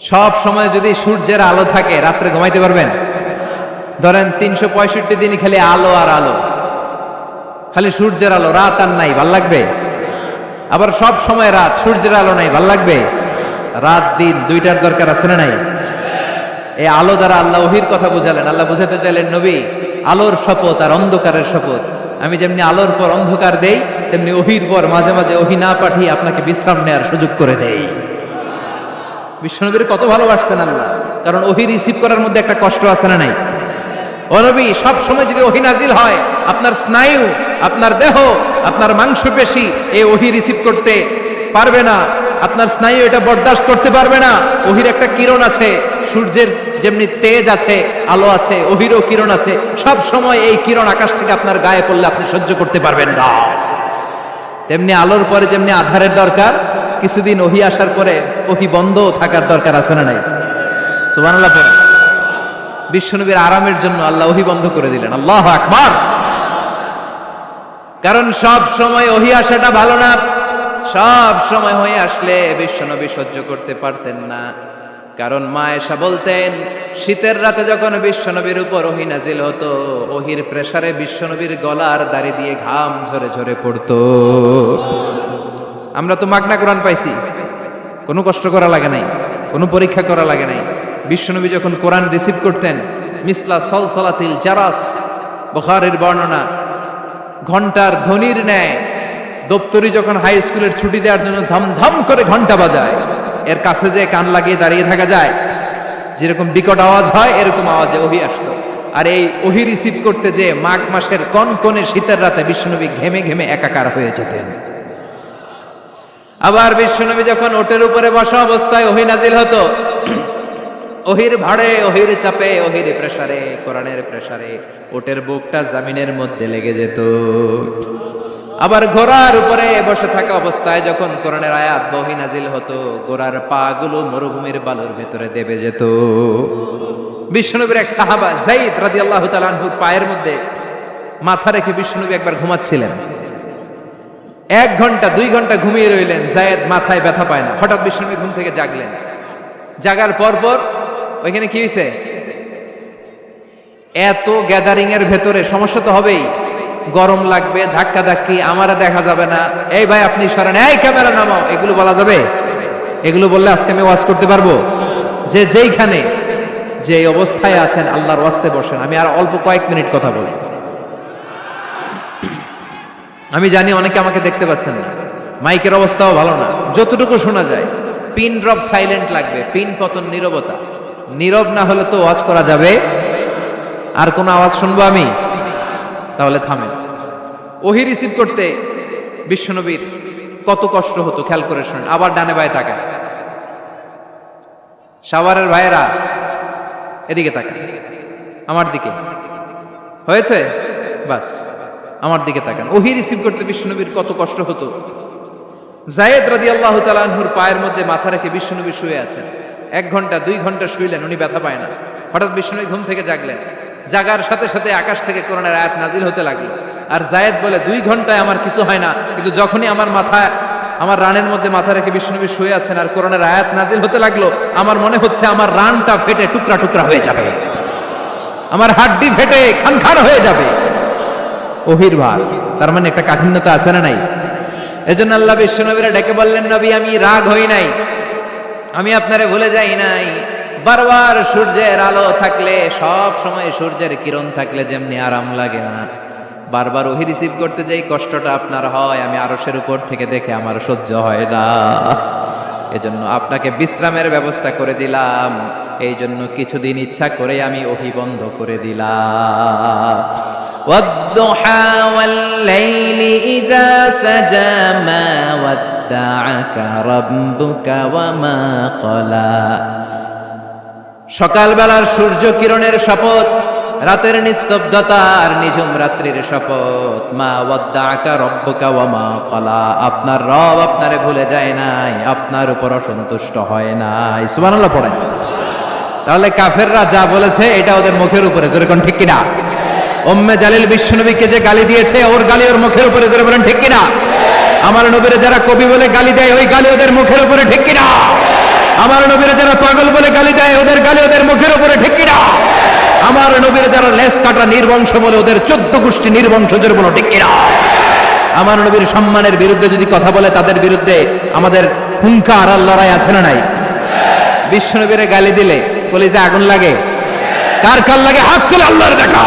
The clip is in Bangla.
সব সময় যদি সূর্যের আলো থাকে, রাত্রে ঘুমাইতে পারবেন? ধরেন তিনশো পঁয়ষট্টি দিন খালি আলো আর আলো। খালি সূর্যের আলো, রাত আর নাই, ভালো লাগবে? আবার সব সময় রাত, সূর্যের আলো নাই, ভালো লাগবে? রাত, দিন, দুইটার দরকার আছে না নাই? এই আলো দ্বারা আল্লাহ ওহির কথা বুঝালেন। আল্লাহ বুঝাতে চাইলেন, নবী, আলোর শপথ আর অন্ধকারের শপথ। আমি যেমনি আলোর পর অন্ধকার দেই, তেমনি ওহির পর মাঝে মাঝে ওহি না পাঠিয়ে আপনাকে বিশ্রাম নেওয়ার সুযোগ করে দেই। বিশ্বনবীর কত ভালোবাসতেন আল্লাহ কারণ ওহি রিসিভ করার মধ্যে একটা কষ্ট আছে না নাই? ও নবী, সব সময় যদি ওহি নাজিল হয়, আপনার স্নায়ু, আপনার দেহ, আপনার মাংসপেশি এই ওহি রিসিভ করতে পারবে না। আপনার স্নায়ু এটা বরদাস্ত করতে পারবে না। ওহির একটা কিরণ আছে, সূর্যের যেমনি তেজ আছে, আলো আছে, ওহিরও কিরণ আছে। সব সময় এই কিরণ আকাশ থেকে আপনার গায়ে পড়লে আপনি সহ্য করতে পারবেন না। তেমনি আলোর পরে যেমনি আধারের দরকার কিছুদিন ওহি আসার পরে ওহি বন্ধ থাকার দরকার আছে না নাই? সুবহানাল্লাহ পড়ে বিশ্বনবীর আরামের জন্য আল্লাহ ওহি বন্ধ করে দিলেন। আল্লাহ আকবার। কারণ সব সময় ওহি আসাটা ভালো না। সব সময় হয়ে আসলে বিশ্বনবী সহ্য করতে পারতেন না। কারণ মা এসা বলতেন, শীতের রাতে যখন বিশ্বনবীর উপর ওহি নাজিল হতো, ওহির প্রেসারে বিশ্বনবীর গলার দাড়ি দিয়ে ঘাম ঝরে ঝরে পড়তো। আমরা তো মাগনা কোরআন পাইছি। কোনো কষ্ট করা লাগে নাই, কোনো পরীক্ষা করা লাগে নাই। বিশ্বনবী যখন কোরআন রিসিভ করতেন, মিসলা সলসলাতিল জারাস, বখারের বর্ণনা, ঘণ্টার ধ্বনির ন্যায়, দপ্তরি যখন হাই স্কুলের ছুটি দেওয়ার জন্য ধমধম করে ঘণ্টা বাজায়, এর কাছে যে কান লাগিয়ে দাঁড়িয়ে থাকা যায়, যেরকম বিকট আওয়াজ হয়, এরকম আওয়াজে ওহি আসতো। আর এই ওহি রিসিভ করতে যে মাঘ মাসের কনকনে শীতের রাতে বিশ্বনবী ঘেমে ঘেমে একাকার হয়ে যেতেন। আবার বিশ্বনবী যখন ওটের উপরে বসা অবস্থায় ওহি নাজিল হতো, ওহির ভাড়ে, ওহির চাপে, ওহির প্রেসারে, কোরআনের প্রেসারে ওটের বুকটা জামিনের মধ্যে লেগে যেত। আবার ঘোড়ার উপরে বসে থাকা অবস্থায় যখন কোরআনের আয়াত বহি নাজিল হতো, ঘোড়ার পা গুলো মরুভূমির বালুর ভেতরে দেবে যেত। বিশ্বনবীর এক সাহাবা জাইদ রাদিয়াল্লাহু তাআলাহুর পায়ের মধ্যে মাথা রেখে বিশ্বনবী একবার ঘুমাচ্ছিলেন। এক ঘণ্টা, দুই ঘণ্টা ঘুমিয়ে রইলেন, জায়েদ মাথায় ব্যথা পায় না। হঠাৎ বিশ্বনবী ঘুম থেকে জাগলেন। জাগার পর পর ওইখানে কি হয়েছে এত গ্যাদারিং এর ভেতরে সমস্যা তো হবেই। গরম লাগবে ধাক্কা ধাক্কি আমারা দেখা যাবে না। এই ভাই, আপনি সরেন। এই ক্যামেরা নামাও। এগুলো বলা যাবে? এগুলো বললে আজকে আমি ওয়াজ করতে পারব? যে যেইখানে যে অবস্থায় আছেন, আল্লাহর ওয়াস্তে বসেন। আমি আর অল্প কয়েক মিনিট কথা বলি। আমি জানি অনেকে আমাকে দেখতে পাচ্ছেন না। মাইকের অবস্থাও ভালো না। যতটুকু শোনা যায়, পিন ড্রপ সাইলেন্ট লাগবে, পিন পতন নীরবতা। নীরব না হলে তো ওয়াজ করা যাবে। আর কোনো আওয়াজ শুনব আমি? তাহলে থামেন। ওহি রিসিভ করতে বিশ্বনবীর কত কষ্ট হতো, খেয়াল করে শুনেন। আবার ডানে বায়ে তাকায়। সাভারের ভাইয়েরা এদিকে তাকায়। আমার দিকে। হয়েছে? বাস। আমার দিকে তাকান। ওহি রিসিভ করতে বিশ্বনবীর কত কষ্ট হতো। জায়েদ রাদি আল্লাহ তালাহুর পায়ের মধ্যে মাথা রেখে বিশ্বনবী শুয়ে আছেন। এক ঘণ্টা, দুই ঘণ্টা শুইলেন, উনি ব্যথা পায় না। হঠাৎ বিশ্বনবী ঘুম থেকে জাগলেন। জাগার সাথে সাথে আকাশ থেকে করোনার আয়াত নাজিল হতে লাগল। আর জায়েদ বলে, দুই ঘন্টায় আমার কিছু হয় না, কিন্তু যখনই আমার মাথায় আমার রানের মধ্যে মাথা রেখে বিষ্ণুনবী শুয়ে আছেন আর করোনার আয়াত নাজিল হতে লাগল, আমার মনে হচ্ছে আমার রানটা ফেটে টুকরা টুকরা হয়ে যাবে। আমার হাড্ডি ফেটে খান খান হয়ে যাবে। ওহির ভার। তার মানে একটা কাঠিন্যতা আছে না নাই? এজন্য আল্লাহ বিশ্বনবীরা ডেকে বললেন, নবী, আমি রাগ হই নাই। আমি আপনারে ভুলে যাই নাই। বারবার সূর্যের আলো থাকলে, সব সময় সূর্যের কিরণ থাকলে যেমনি আরাম লাগে না। বারবার ওহি রিসিভ করতে যাই কষ্টটা আপনার হয়, আমি আরসের উপর থেকে দেখে আমার সহ্য হয় না। এজন্য আপনাকে বিশ্রামের ব্যবস্থা করে দিলাম। এই জন্য কিছুদিন ইচ্ছা করে আমি ওহি বন্ধ করে দিলাম। والضحى والليل إذا سجى ما ودعك ربك وما قلى সকালবেলার সূর্য কিরণের শপথ রাতের নিস্তব্ধতা আর নিঝুম রাত্রির শপথ মা ওয়াদ্দা আকা রব্বকা ওয়া মা কলা আপনার রব আপনারে ভুলে যায় নাই আপনার উপর অসন্তুষ্ট হয় নাই সুবহানাল্লাহ পড়েন তাহলে কাফেররা যা বলেছে এটা ওদের মুখের উপরে জোরে কোন ঠিক কিনা ওম্মে জালিল বিশ্বনবীকে যে গালি দিয়েছে, ওর গালি ওর মুখের উপরে জোরে বলেন, ঠিক কিনা? আমার নবীরে যারা কবি বলে গালি দেয়, ওই গালি ওদের মুখের উপরে, ঠিক কিনা? আমার নবীর যারা পাগল বলে গালি দেয়, ওদের গালি ওদের মুখের উপরে, ঠেকি না আমার নবীর যারা লেস কাটা নির্বংশ বলে, ওদের চোদ্দ গোষ্ঠী নির্বংশজের বলে, ঠেকি না আমার নবীর সম্মানের বিরুদ্ধে যদি কথা বলে, তাদের বিরুদ্ধে আমাদের হুঙ্কার আর লড়াই আছে না নাই? বিশ্ব নবীরে গালি দিলে কলিজে আগুন লাগে। কার কার লাগে? হাত তুলে আল্লাহর দেখা।